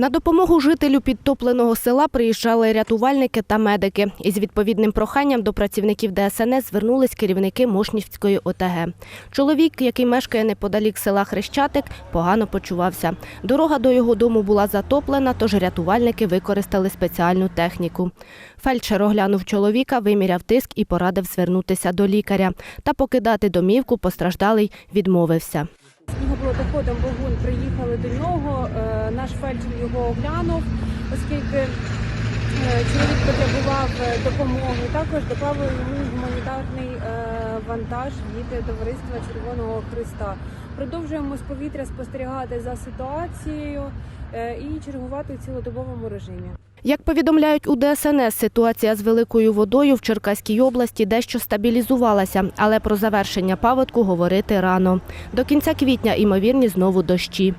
На допомогу жителю підтопленого села приїжджали рятувальники та медики. Із відповідним проханням до працівників ДСНС звернулись керівники Мошнівської ОТГ. Чоловік, який мешкає неподалік села Хрещатик, погано почувався. Дорога до його дому була затоплена, тож рятувальники використали спеціальну техніку. Фельдшер оглянув чоловіка, виміряв тиск і порадив звернутися до лікаря. Та покидати домівку постраждалий відмовився. Снігоблотоходом вогонь приїхали до нього. Наш фельдшер його оглянув, оскільки е, чоловік потребував е, допомоги. Також доклали йому гуманітарний е, вантаж від товариства Червоного Христа. Продовжуємо з повітря спостерігати за ситуацією і чергувати в цілодобовому режимі. Як повідомляють у ДСНС, ситуація з великою водою в Черкаській області дещо стабілізувалася, але про завершення паводку говорити рано. До кінця квітня імовірні знову дощі.